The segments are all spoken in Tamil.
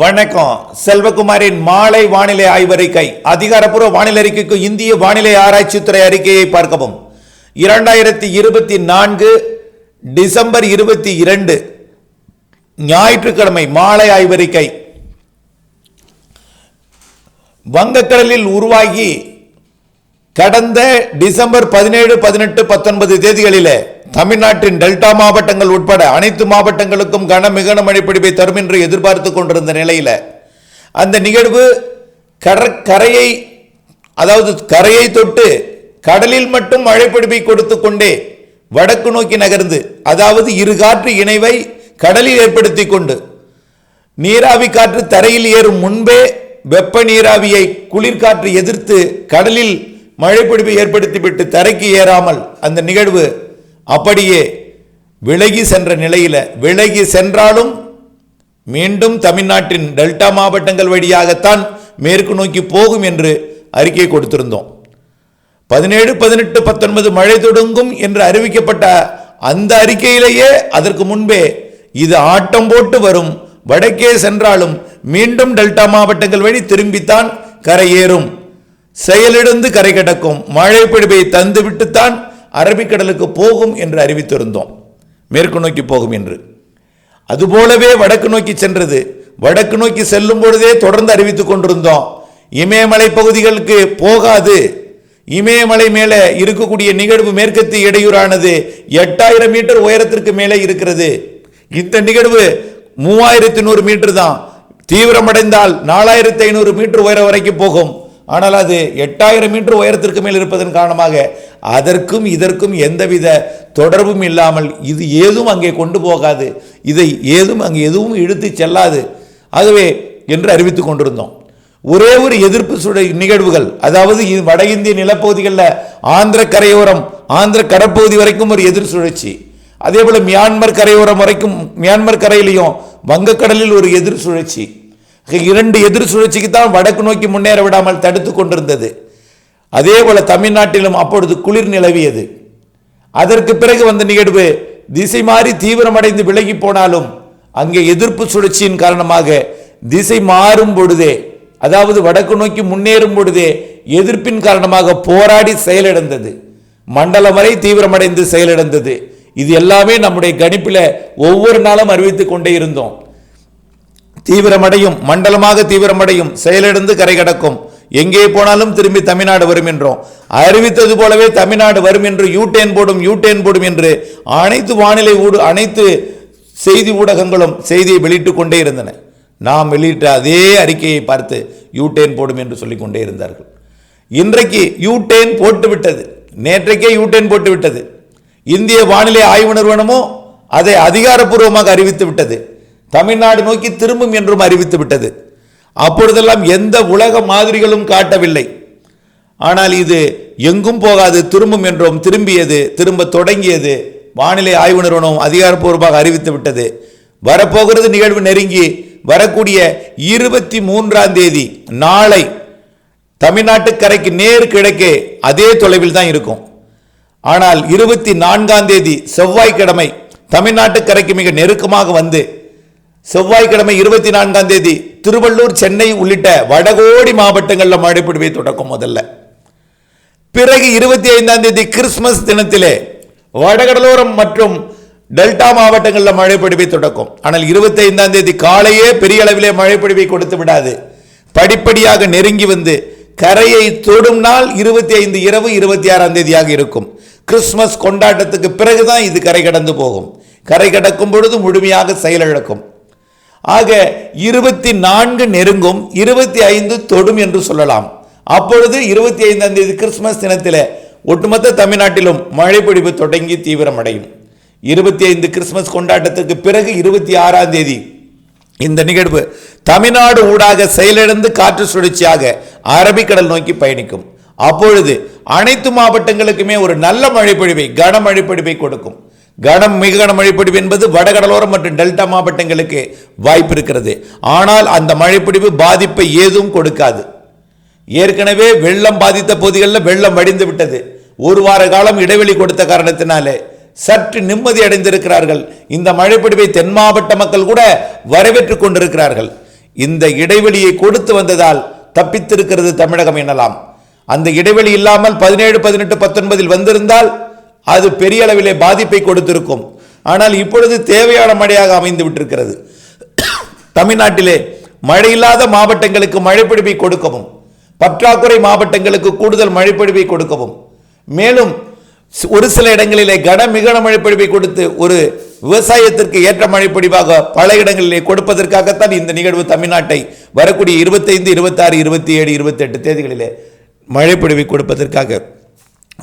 வணக்கம். செல்வகுமாரின் மாலை வானிலை ஆய்வறிக்கை. அதிகாரப்பூர்வ வானிலை அறிக்கைக்கு இந்திய வானிலை ஆராய்ச்சித்துறை அறிக்கையை பார்க்கவும். இரண்டாயிரத்தி இருபத்தி நான்கு டிசம்பர் இருபத்தி இரண்டு ஞாயிற்றுக்கிழமை மாலை ஆய்வறிக்கை. வங்கக்கடலில் உருவாகி கடந்த டிசம்பர் பதினேழு பதினெட்டு பத்தொன்பது தேதிகளிலே தமிழ்நாட்டின் டெல்டா மாவட்டங்கள் உட்பட அனைத்து மாவட்டங்களுக்கும் கன மிகன மழைப்பிடிப்பை தரும் என்று எதிர்பார்த்து கொண்டிருந்த நிலையில் அந்த நிகழ்வு கடற்கரையை அதாவது கரையை தொட்டு கடலில் மட்டும் மழைப்பிடிப்பை கொடுத்து கொண்டே வடக்கு நோக்கி நகர்ந்து அதாவது இரு காற்று இணைவை கடலில் ஏற்படுத்தி கொண்டு நீராவி காற்று தரையில் ஏறும் முன்பே வெப்ப நீராவியை குளிர்காற்று எதிர்த்து கடலில் மழைப்பிடிப்பை ஏற்படுத்திவிட்டு தரைக்கு ஏறாமல் அந்த நிகழ்வு அப்படியே விலகி சென்ற நிலையில் விலகி சென்றாலும் மீண்டும் தமிழ்நாட்டின் டெல்டா மாவட்டங்கள் வழியாகத்தான் மேற்கு நோக்கி போகும் என்று அறிக்கை கொடுத்திருந்தோம். பதினேழு பதினெட்டு பத்தொன்பது மழை தொடங்கும் என்று அறிவிக்கப்பட்ட அந்த அறிக்கையிலேயே அதற்கு முன்பே இது ஆட்டம் போட்டு வரும். வடக்கே சென்றாலும் மீண்டும் டெல்டா மாவட்டங்கள் வழி திரும்பித்தான் கரையேறும். செயலிழந்து கரை கடக்கும். மழை பிடிப்பை தந்துவிட்டுத்தான் அரபிக்கடலுக்கு போகும் என்று அறிவித்திருந்தோம். மேற்கு நோக்கி போகும் என்று. அதுபோலவே வடக்கு நோக்கி சென்றது. வடக்கு நோக்கி செல்லும் பொழுதே தொடர்ந்து அறிவித்துக் கொண்டிருந்தோம். இமயமலை பகுதிகளுக்கு போகாது. இமயமலை மேலே இருக்கக்கூடிய நிகழ்வு மேற்கத்து இடையூறானது எட்டாயிரம் மீட்டர் உயரத்திற்கு மேலே இருக்கிறது. இந்த நிகழ்வு மூவாயிரத்தி நூறு மீட்டர் தான். தீவிரமடைந்தால் நாலாயிரத்தி ஐநூறு மீட்டர் உயரம் வரைக்கும் போகும். ஆனால் அது எட்டாயிரம் மீட்டர் உயரத்திற்கு மேல் இருப்பதன் காரணமாக அதற்கும் இதற்கும் எந்தவித தொடர்பும் இல்லாமல் இது ஏதும் அங்கே கொண்டு போகாது. இதை ஏதும் அங்கே எதுவும் இழுத்து செல்லாது. ஆகவே என்று அறிவித்துக் கொண்டிருந்தோம். ஒரே ஒரு எதிர்ப்பு சுட நிகழ்வுகள் அதாவது இது வட இந்திய நிலப்பகுதிகளில் ஆந்திர கரையோரம் ஆந்திர கடற்பகுதி வரைக்கும் ஒரு எதிர் சுழற்சி. அதே போல் மியான்மர் கரையோரம் வரைக்கும் மியான்மர் கரையிலையும் வங்கக்கடலில் ஒரு எதிர் சுழற்சி. இரண்டு எதிர் சுழற்சிக்கு தான் வடக்கு நோக்கி முன்னேற விடாமல் தடுத்து கொண்டிருந்தது. அதே போல தமிழ்நாட்டிலும் அப்பொழுது குளிர் நிலவியது. அதற்கு பிறகு வந்த நிகழ்வு திசை மாறி தீவிரமடைந்து விலகி போனாலும் அங்கே எதிர்ப்பு சுழற்சியின் காரணமாக திசை மாறும் பொழுதே அதாவது வடக்கு நோக்கி முன்னேறும் பொழுதே எதிர்ப்பின் காரணமாக போராடி செயலிழந்தது. மண்டலம் வரை தீவிரமடைந்து செயலிழந்தது. இது எல்லாமே நம்முடைய கணிப்பில் ஒவ்வொரு நாளும் அறிவித்துக் கொண்டே இருந்தோம். தீவிரமடையும் மண்டலமாக தீவிரமடையும் செயலிழந்து கரை கடக்கும் எங்கே போனாலும் திரும்பி தமிழ்நாடு வரும் என்றோம். அறிவித்தது போலவே தமிழ்நாடு வரும் என்று யூடேன் போடும் யூடேன் போடும் என்று அனைத்து வானிலை ஊடு அனைத்து செய்தி ஊடகங்களும் செய்தியை வெளியிட்டு கொண்டே இருந்தன. நாம் வெளியிட்ட அதே அறிக்கையை பார்த்து யூடேன் போடும் என்று சொல்லிக் கொண்டே இருந்தார்கள். இன்றைக்கு யூடேன் போட்டுவிட்டது நேற்றைக்கே யூடேன் போட்டுவிட்டது இந்திய வானிலை ஆய்வு நிறுவனமும் அதை அதிகாரப்பூர்வமாக அறிவித்து விட்டது. தமிழ்நாடு நோக்கி திரும்பும் என்றும் அறிவித்து விட்டது. அப்பொழுதெல்லாம் எந்த உலக மாதிரிகளும் காட்டவில்லை. ஆனால் இது எங்கும் போகாது திரும்பும் என்றும் திரும்பியது திரும்ப தொடங்கியது வானிலை ஆய்வு நிறுவனம் அதிகாரப்பூர்வமாக அறிவித்து விட்டது. வரப்போகிறது நிகழ்வு நெருங்கி வரக்கூடிய இருபத்தி மூன்றாம் தேதி நாளை தமிழ்நாட்டு கரைக்கு நேர் கிழக்கே அதே தொலைவில் தான் இருக்கும். ஆனால் இருபத்தி நான்காம் தேதி செவ்வாய்க்கிழமை தமிழ்நாட்டு கரைக்கு மிக நெருக்கமாக வந்து செவ்வாய்க்கிழமை இருபத்தி நான்காம் தேதி திருவள்ளூர் சென்னை உள்ளிட்ட வடகோடி மாவட்டங்களில் மழை பொழிவை தொடக்கும் முதல்ல. பிறகு இருபத்தி ஐந்தாம் தேதி கிறிஸ்துமஸ் தினத்திலே வடகடலோரம் மற்றும் டெல்டா மாவட்டங்களில் மழை பொழிவை தொடக்கும். ஆனால் இருபத்தி ஐந்தாம் தேதி காலையே பெரிய அளவிலே மழை பொழிவை கொடுத்து விடாது. படிப்படியாக நெருங்கி வந்து கரையை தொடும் நாள் இருபத்தி ஐந்து இரவு இருபத்தி ஆறாம் தேதியாக இருக்கும். கிறிஸ்துமஸ் கொண்டாட்டத்துக்கு பிறகுதான் இது கரை கடந்து போகும். கரை கடக்கும் பொழுது முழுமையாக செயலிழக்கும். ஆக இருபத்தி நான்கு நெருங்கும் இருபத்தி ஐந்து தொடும் என்று சொல்லலாம். அப்பொழுது இருபத்தி ஐந்தாம் தேதி கிறிஸ்துமஸ் தினத்தில் ஒட்டுமொத்த தமிழ்நாட்டிலும் மழை பிடிப்பு தொடங்கி தீவிரமடையும். இருபத்தி ஐந்து கிறிஸ்துமஸ் கொண்டாட்டத்துக்கு பிறகு இருபத்தி ஆறாம் தேதி இந்த நிகழ்வு தமிழ்நாடு ஊடாக செயலிழந்து காற்று சுழற்சியாக அரபிக்கடல் நோக்கி பயணிக்கும். அப்பொழுது அனைத்து மாவட்டங்களுக்குமே ஒரு நல்ல மழைப்பொழிவை கனமழை பொழிவை கொடுக்கும். கனம் மிக கன பொழிவு என்பது வடகடலோரம் மற்றும் டெல்டா மாவட்டங்களுக்கு வாய்ப்பு இருக்கிறது. ஆனால் அந்த மழைப்பிடிவு பாதிப்பை ஏதும் கொடுக்காது. ஏற்கனவே வெள்ளம் பாதித்த பகுதிகளில் வெள்ளம் வடிந்து விட்டது. ஒரு வார காலம் இடைவெளி கொடுத்த காரணத்தினாலே சற்று நிம்மதி அடைந்திருக்கிறார்கள். இந்த மழைப்பிடிவை தென் மாவட்ட மக்கள் கூட வரவேற்றுக் கொண்டிருக்கிறார்கள். இந்த இடைவெளியை கொடுத்து வந்ததால் தப்பித்திருக்கிறது தமிழகம் எனலாம். அந்த இடைவெளி இல்லாமல் பதினேழு பதினெட்டு பத்தொன்பதில் வந்திருந்தால் அது பெரிய அளவிலே பாதிப்பை கொடுத்திருக்கும். ஆனால் இப்பொழுது தேவையான மழையாக அமைந்து விட்டிருக்கிறது. தமிழ்நாட்டிலே மழை இல்லாத மாவட்டங்களுக்கு மழைப்பிடிப்பை கொடுக்கவும் பற்றாக்குறை மாவட்டங்களுக்கு கூடுதல் மழைப்பிடிப்பை கொடுக்கவும். மேலும் ஒரு சில இடங்களிலே கன மிகன மழைப்பிடிப்பை கொடுத்து ஒரு விவசாயத்திற்கு ஏற்ற மழைப்பிடிவாக பல இடங்களிலே கொடுப்பதற்காகத்தான் இந்த நிகழ்வு தமிழ்நாட்டை வரக்கூடிய இருபத்தைந்து இருபத்தாறு இருபத்தி ஏழு இருபத்தெட்டு தேதிகளிலே மழைப்பிடிவை கொடுப்பதற்காக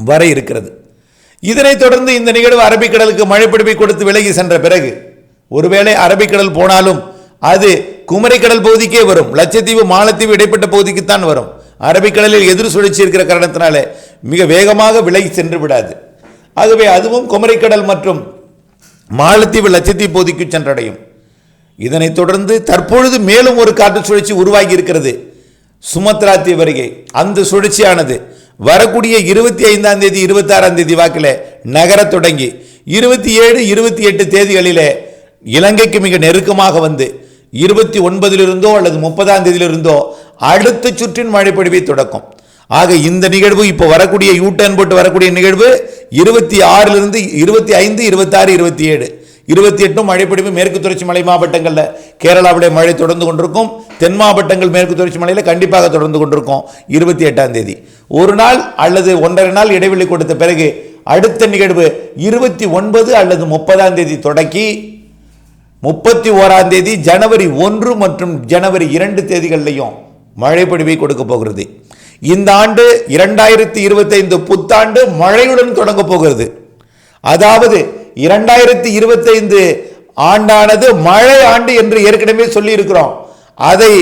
வர இருக்கிறது. இதனைத் தொடர்ந்து இந்த நிகழ்வு அரபிக்கடலுக்கு மழைப்பிடிப்பை கொடுத்து விலகி சென்ற பிறகு ஒருவேளை அரபிக்கடல் போனாலும் அது குமரிக்கடல் பகுதிக்கே வரும். லட்சத்தீவு மாலத்தீவு இடைப்பட்ட பகுதிக்குத்தான் வரும். அரபிக்கடலில் எதிர் சுழற்சி இருக்கிற காரணத்தினால மிக வேகமாக விலகி சென்று விடாது. ஆகவே அதுவும் குமரிக்கடல் மற்றும் மாலத்தீவு லட்சத்தீவு பகுதிக்கு சென்றடையும். இதனைத் தொடர்ந்து தற்பொழுது மேலும் ஒரு காற்று சுழற்சி உருவாகி இருக்கிறது. சுமத்ரா தீவருகே அருகே. அந்த சுழற்சியானது வரக்கூடிய இருபத்தி ஐந்தாம் தேதி இருபத்தி ஆறாம் தேதி வாக்கில் நகரத் தொடங்கி இருபத்தி ஏழு இருபத்தி எட்டு தேதிகளிலே இலங்கைக்கு மிக நெருக்கமாக வந்து இருபத்தி ஒன்பதிலிருந்தோ அல்லது முப்பதாம் தேதியிலிருந்தோ அடுத்த சுற்றின் மழைப்பொழிவை தொடக்கும். ஆக இந்த நிகழ்வு இப்போ வரக்கூடிய யூ டர்ன் போட்டு வரக்கூடிய நிகழ்வு இருபத்தி ஆறிலிருந்து இருபத்தி ஐந்து இருபத்தாறு இருபத்தி ஏழு. இருபத்தி எட்டும் மழைப்பிடிவு மேற்கு தொடர்ச்சி மலை மாவட்டங்களில் கேரளாவுடைய மழை தொடர்ந்து கொண்டிருக்கும். தென் மாவட்டங்கள் மேற்கு தொடர்ச்சி மலையில் கண்டிப்பாக தொடர்ந்து கொண்டிருக்கோம். இருபத்தி எட்டாம் தேதி. ஒரு நாள் அல்லது ஒன்றரை நாள் இடைவெளி கொடுத்த பிறகு அடுத்த நிகழ்வு இருபத்தி ஒன்பது அல்லது முப்பதாம் தேதி தொடக்கி முப்பத்தி ஓராம் தேதி ஜனவரி ஒன்று மற்றும் ஜனவரி இரண்டு தேதிகளிலையும் மழைப்பொழிவை கொடுக்க போகிறது. இந்த ஆண்டு இரண்டாயிரத்தி இருபத்தைந்து புத்தாண்டு மழையுடன் தொடங்க போகிறது. அதாவது இரண்டாயிரத்தி இருபத்தைந்து ஆண்டானது மழை ஆண்டு என்று ஏற்கனவே சொல்லி இருக்கிறோம் அதை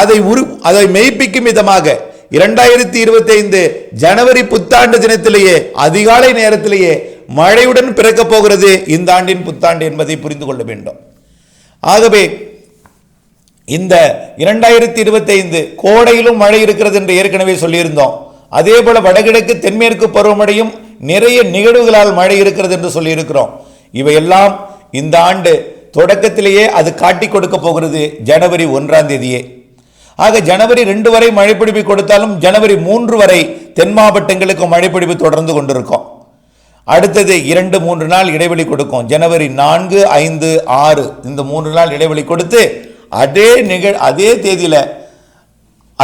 அதை உரு அதை மெய்ப்பிக்கும் விதமாக இரண்டாயிரத்தி இருபத்தி ஐந்து ஜனவரி புத்தாண்டு தினத்திலேயே அதிகாலை நேரத்திலேயே மழையுடன் பிறக்கப் போகிறது இந்த ஆண்டின் புத்தாண்டு என்பதை புரிந்து கொள்ள வேண்டும். ஆகவே இந்த இரண்டாயிரத்தி இருபத்தி ஐந்து கோடையிலும் மழை இருக்கிறது என்று ஏற்கனவே சொல்லியிருந்தோம். அதே போல வடகிழக்கு தென்மேற்கு பருவமழையும் நிறைய நிகழ்வுகளால் மழை இருக்கிறது என்று சொல்லியிருக்கிறோம். இவையெல்லாம் இந்த ஆண்டு தொடக்கத்திலேயே அது காட்டி கொடுக்க போகிறது ஜனவரி ஒன்றாம் தேதியே. ஆக ஜனவரி ரெண்டு வரை மழைப்பிடிப்பு கொடுத்தாலும் ஜனவரி மூன்று வரை தென் மாவட்டங்களுக்கு மழைப்பிடிப்பு தொடர்ந்து கொண்டிருக்கும். அடுத்தது இரண்டு மூன்று நாள் இடைவெளி கொடுக்கும். ஜனவரி நான்கு ஐந்து ஆறு இந்த மூன்று நாள் இடைவெளி கொடுத்து அதே நிகழ் அதே தேதியில்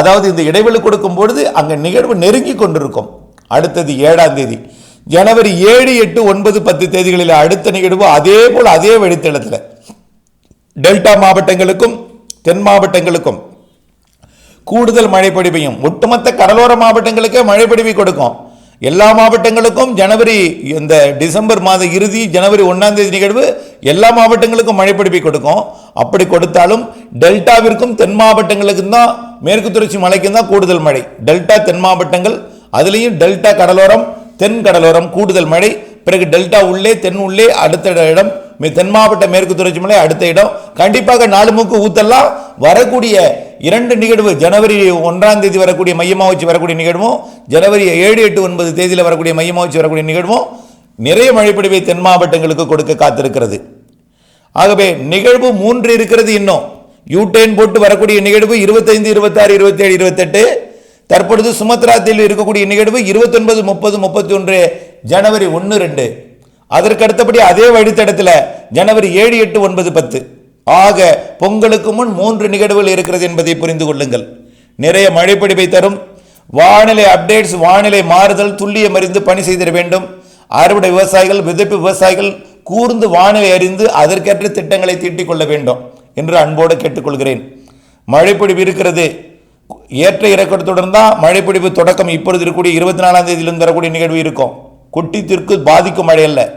அதாவது இந்த இடைவெளி கொடுக்கும் பொழுது அங்கே நிகழ்வு நெருங்கி கொண்டிருக்கும். அடுத்தது ஏழாம் தேதி. ஜனவரி ஏழு எட்டு ஒன்பது பத்து தேதிகளில் அடுத்த நிகழ்வு அதே போல் அதே வழித்தளத்தில் டெல்டா மாவட்டங்களுக்கும் தென் மாவட்டங்களுக்கும் கூடுதல் மழைப்பொழிவையும் ஒட்டுமொத்த கடலோர மாவட்டங்களுக்கே மழைப்பொழிவை கொடுக்கும். எல்லா மாவட்டங்களுக்கும் ஜனவரி இந்த டிசம்பர் மாத இறுதி ஜனவரி ஒன்றாம் தேதி நிகழ்வு எல்லா மாவட்டங்களுக்கும் மழைப்பொழிவை கொடுக்கும். அப்படி கொடுத்தாலும் டெல்டாவிற்கும் தென் மாவட்டங்களுக்கும் தான் மேற்கு தொடர்ச்சி மலைக்கும் தான் கூடுதல் மழை. டெல்டா தென் மாவட்டங்கள் அதுலேயும் டெல்டா கடலோரம் தென் கடலோரம் கூடுதல் மழை. பிறகு டெல்டா உள்ளே தென் உள்ளே அடுத்த இடம் தென் மாவட்ட மேற்கு தொடர்ச்சி மலை அடுத்த இடம். கண்டிப்பாக நாலு மூக்கு ஊத்தெல்லாம் வரக்கூடிய இரண்டு நிகழ்வு ஜனவரி ஒன்றாம் தேதி வரக்கூடிய மையமாக வச்சு வரக்கூடிய நிகழ்வும் ஜனவரி ஏழு எட்டு ஒன்பது தேதியில் வரக்கூடிய மையமாக வச்சு வரக்கூடிய நிகழ்வும் நிறைய மழைப்பொழிவை தென் மாவட்டங்களுக்கு கொடுக்க காத்திருக்கிறது. ஆகவே நிகழ்வு மூன்று இருக்கிறது இன்னும். யூடேன் போட்டு வரக்கூடிய நிகழ்வு இருபத்தைந்து இருபத்தாறு இருபத்தேழு இருபத்தெட்டு. தற்பொழுது சுமத்ராத்தில் இருக்கக்கூடிய நிகழ்வு இருபத்தொன்பது முப்பது முப்பத்தி ஒன்று ஜனவரி ஒன்று ரெண்டு. அதற்கு அடுத்தபடி அதே வழித்தடத்தில் ஜனவரி ஏழு எட்டு ஒன்பது பத்து. ஆக பொங்கலுக்கு முன் மூன்று நிகழ்வுகள் இருக்கிறது என்பதை புரிந்து கொள்ளுங்கள். நிறைய மழைப்பிடிப்பை தரும். வானிலை அப்டேட்ஸ் வானிலை மாறுதல் துல்லியம் அறிந்து பணி செய்திட வேண்டும். அறுவடை விவசாயிகள் விதைப்பு விவசாயிகள் கூர்ந்து வானிலை அறிந்து அதற்கேற்ற திட்டங்களை தீட்டிக் கொள்ள வேண்டும் என்று அன்போடு கேட்டுக்கொள்கிறேன். மழைப்பிடிப்பு இருக்கிறது. ஏற்ற இறக்கத்துடன் தான் மழைப்பிடிப்பு தொடக்கம் இப்பொழுது இருக்கக்கூடிய இருபத்தி நாலாம் தேதியிலிருந்து வரக்கூடிய நிகழ்வு இருக்கும். குட்டித்திற்கு பாதிக்கும் மழை அல்ல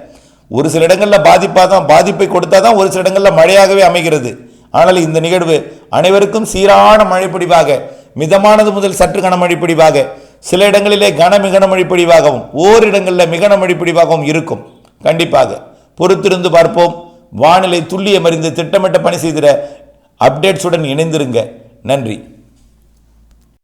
ஒரு சில இடங்களில் பாதிப்பாக தான் பாதிப்பை கொடுத்தா தான் ஒரு சில இடங்களில் மழையாகவே அமைகிறது. ஆனால் இந்த நிகழ்வு அனைவருக்கும் சீரான மழைப்பிடிவாக மிதமானது முதல் சற்று கனமழை சில இடங்களிலே கன மிகன ஓரிடங்களில் மிகன மழை இருக்கும். கண்டிப்பாக பொறுத்திருந்து பார்ப்போம். வானிலை துல்லியம் அறிந்து திட்டமிட்ட பணி செய்திட அப்டேட்ஸுடன் இணைந்திருங்க. நன்றி.